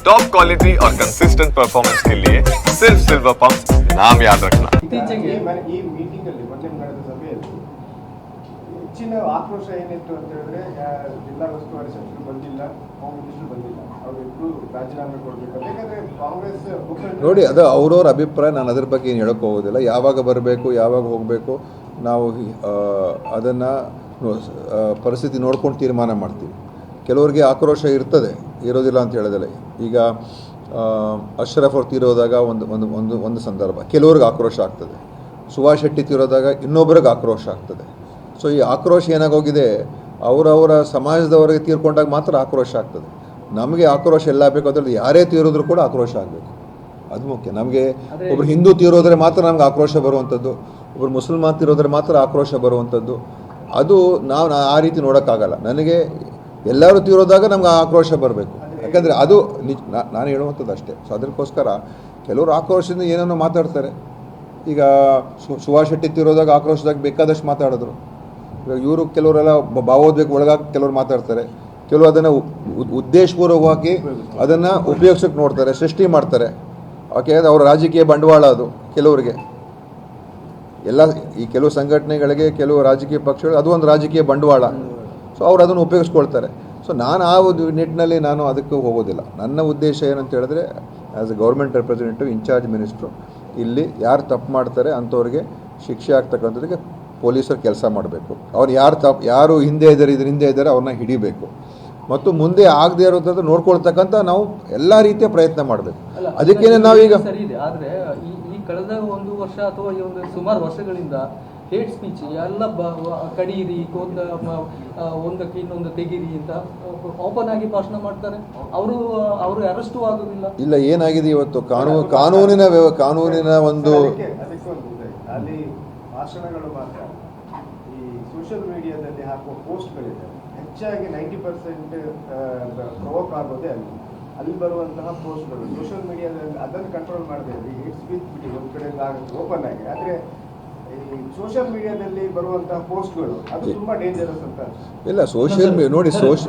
Top quality और consistent performance के लिए सिर्फ सिल्वर पंप नाम याद रखना ಇತ್ತೀಚೆಗೆ ಈ ಮನೆ- ಈ ಮೀಟಿಂಗ್ ಅಲ್ಲಿ ಮೊನ್ನೆ ನಡೆದ ಸಭೆಯಲ್ಲಿ ಹೆಚ್ಚಿನ ಆಕ್ರೋಶ ಏನಿತ್ತು ಅಂತ ಹೇಳಿದ್ರೆ ಯಾ- ಜಿಲ್ಲಾ ಉಸ್ತುವಾರಿ ಸಚಿವರು ಬಂದಿಲ್ಲ ಹೋಮ್ ಮಿನಿಸ್ಟರ್ ಬಂದಿಲ್ಲ ಅವರಿಬ್ರು ರಾಜೀನಾಮೆ ಕೊಡ್ಬೇಕು ಯಾಕಂದ್ರೆ ಕಾಂಗ್ರೆಸ್ ಮುಖಂಡರು- ನೋಡಿ ಅದು ಅವ್ರವ್ರ ಅಭಿಪ್ರಾಯ ನಾನು ಅದ್ರ ಬಗ್ಗೆ ಏನು ಹೇಳೋಕೆ ಹೋಗೋದಿಲ್ಲ ಯಾವಾಗ ಬರಬೇಕು ಯಾವಾಗ ಹೋಗಬೇಕು ನಾವು ಅದನ್ನು ಪರಿಸ್ಥಿತಿ ನೋಡ್ಕೊಂಡು ತೀರ್ಮಾನ ಮಾಡ್ತೀವಿ ಕೆಲವರಿಗೆ ಆಕ್ರೋಶ ಇರ್ತದೆ ಇರೋದಿಲ್ಲ ಅಂತ ಹೇಳೋದಿಲ್ಲ ಈಗ ಅಶ್ರಫ್ ಅವ್ರು ತೀರೋದಾಗ ಒಂದು ಒಂದು ಒಂದು ಒಂದು ಸಂದರ್ಭ. ಕೆಲವ್ರಿಗೆ ಆಕ್ರೋಶ ಆಗ್ತದೆ. ಸುಭಾಷ್ ಶೆಟ್ಟಿ ತೀರೋದಾಗ ಇನ್ನೊಬ್ಬರಿಗೆ ಆಕ್ರೋಶ ಆಗ್ತದೆ. ಸೊ ಈ ಆಕ್ರೋಶ ಏನಾಗೋಗಿದೆ? ಅವರವರ ಸಮಾಜದವರಿಗೆ ತೀರ್ಕೊಂಡಾಗ ಮಾತ್ರ ಆಕ್ರೋಶ ಆಗ್ತದೆ. ನಮಗೆ ಆಕ್ರೋಶ ಎಲ್ಲ ಬೇಕು ಅದ್ರಲ್ಲಿ ಯಾರೇ ತೀರೋದ್ರೂ ಕೂಡ ಆಕ್ರೋಶ ಆಗಬೇಕು. ಅದು ಮುಖ್ಯ. ನಮಗೆ ಒಬ್ರು ಹಿಂದೂ ತೀರೋದ್ರೆ ಮಾತ್ರ ನಮ್ಗೆ ಆಕ್ರೋಶ ಬರುವಂಥದ್ದು. ಒಬ್ಬರು ಮುಸಲ್ಮಾನ್ ತೀರೋದ್ರೆ ಮಾತ್ರ ಆಕ್ರೋಶ ಬರುವಂಥದ್ದು. ಅದು ನಾವು ಆ ರೀತಿ ನೋಡೋಕ್ಕಾಗಲ್ಲ. ನನಗೆ ಎಲ್ಲರೂ ತೀರೋದಾಗ ನಮ್ಗೆ ಆಕ್ರೋಶ ಬರಬೇಕು. ಯಾಕಂದರೆ ಅದು ನಿಜ ನಾನು ಹೇಳುವಂಥದ್ದು ಅಷ್ಟೇ. ಸೊ ಅದಕ್ಕೋಸ್ಕರ ಕೆಲವರು ಆಕ್ರೋಶದಿಂದ ಏನೇನೋ ಮಾತಾಡ್ತಾರೆ. ಈಗ ಸುಭಾಷ್ ಶೆಟ್ಟಿ ತಿರೋದಾಗ ಆಕ್ರೋಶದಾಗ ಬೇಕಾದಷ್ಟು ಮಾತಾಡಿದ್ರು. ಇವಾಗ ಇವರು ಕೆಲವರೆಲ್ಲ ಭಾವೋದ್ವೇಗ ಒಳಗಾಗಿ ಕೆಲವರು ಮಾತಾಡ್ತಾರೆ. ಕೆಲವರು ಅದನ್ನು ಉದ್ದೇಶಪೂರ್ವಕವಾಗಿ ಅದನ್ನು ಉಪಯೋಗಿಸೋಕೆ ನೋಡ್ತಾರೆ, ಸೃಷ್ಟಿ ಮಾಡ್ತಾರೆ. ಓಕೆ, ಅದು ಅವರ ರಾಜಕೀಯ ಬಂಡವಾಳ ಅದು ಕೆಲವರಿಗೆ. ಎಲ್ಲ, ಈ ಕೆಲವು ಸಂಘಟನೆಗಳಿಗೆ, ಕೆಲವು ರಾಜಕೀಯ ಪಕ್ಷಗಳು ಅದು ಒಂದು ರಾಜಕೀಯ ಬಂಡವಾಳ. ಸೊ ಅವ್ರು ಅದನ್ನು ಉಪಯೋಗಿಸ್ಕೊಳ್ತಾರೆ. ಸೊ ನಾನು ಆ ಒಂದು ನಿಟ್ಟಿನಲ್ಲಿ ನಾನು ಅದಕ್ಕೆ ಹೋಗೋದಿಲ್ಲ. ನನ್ನ ಉದ್ದೇಶ ಏನಂತ ಹೇಳಿದ್ರೆ as a government representative incharge minister ಇಲ್ಲಿ ಯಾರು ತಪ್ಪು ಮಾಡ್ತಾರೆ ಅಂಥವ್ರಿಗೆ ಶಿಕ್ಷೆ ಆಗ್ತಕ್ಕಂಥದ್ದಕ್ಕೆ ಪೊಲೀಸರು ಕೆಲಸ ಮಾಡಬೇಕು. ಅವ್ರು ಯಾರು ತಪ್ಪು ಯಾರು ಹಿಂದೆ ಇದ್ದಾರೆ ಇದ್ರ ಹಿಂದೆ ಇದ್ದಾರೆ ಅವ್ರನ್ನ ಹಿಡಿಬೇಕು. ಮತ್ತು ಮುಂದೆ ಆಗದೆ ಇರೋದ್ರ ನೋಡ್ಕೊಳ್ತಕ್ಕಂಥ ನಾವು ಎಲ್ಲ ರೀತಿಯ ಪ್ರಯತ್ನ ಮಾಡಬೇಕು. ಅದಕ್ಕೇನೆ ನಾವೀಗ ಸರಿ ಇದೆ. ಆದ್ರೆ ಈ ಕಳೆದ ಒಂದು ವರ್ಷ ಅಥವಾ ಈ ಒಂದು ಸುಮಾರು ವರ್ಷಗಳಿಂದ ಹೇಟ್ ಸ್ಪೀಚ್ ಎಲ್ಲ ಬ- ಕಡಿಯಿರಿ ಕಡೀರಿ ಕೊಂದ ಒಂದಕ್ಕೆ ಇನ್ನೊಂದು ತೆಗೀರಿ ಅಂತ ಓಪನ್ ಆಗಿ ಭಾಷಣ ಮಾಡ್ತಾರೆ. ಅವರು ಅವರು ಅರೆಸ್ಟು ಆಗೋದಿಲ್ಲ. ಇಲ್ಲ ಏನಾಗಿದೆ ಇವತ್ತು? ಕಾನೂನು ಕಾನೂನಿನ ವ್ಯವ ಕಾನೂನಿನ ಒಂದು ಅಲ್ಲಿ ಭಾಷಣಗಳು ಮಾತ್ರ. ಈ ಸೋಷಿಯಲ್ ಮೀಡಿಯಾದಲ್ಲಿ ಹಾಕುವ ಪೋಸ್ಟ್ಗಳಿದೆ ಹೆಚ್ಚಾಗಿ ನೈಂಟಿ ಪರ್ಸೆಂಟ್ ಪ್ರವೋಕ್ ಆಗೋದೇ ಅಲ್ಲಿ. ಅಲ್ಲಿ ಬರುವಂತಹ ಪೋಸ್ಟ್ಗಳು ಸೋಷಿಯಲ್ ಮೀಡಿಯಾದಲ್ಲಿ ಅದನ್ನು ಕಂಟ್ರೋಲ್ ಮಾಡ್ದೇ. ಈ ಹೇಟ್ ಸ್ಪೀಚ್ ಬಿಟ್ಟು ಒಂದು ಕಡೆ ಆಗುತ್ತೆ ಓಪನ್ ಆಗಿ. ಆದರೆ ಸೋಷಿಯಲ್ ಮೀಡಿಯಾದಲ್ಲಿ ಬರುವಂತಹ ಪೋಸ್ಟ್ಗಳು ಅದು ತುಂಬಾ ಡೇಂಜರಸ್ ಅಂತ ಇಲ್ಲ ಸೋಷಿಯಲ್ ನೋಡಿ ಸೋಷ್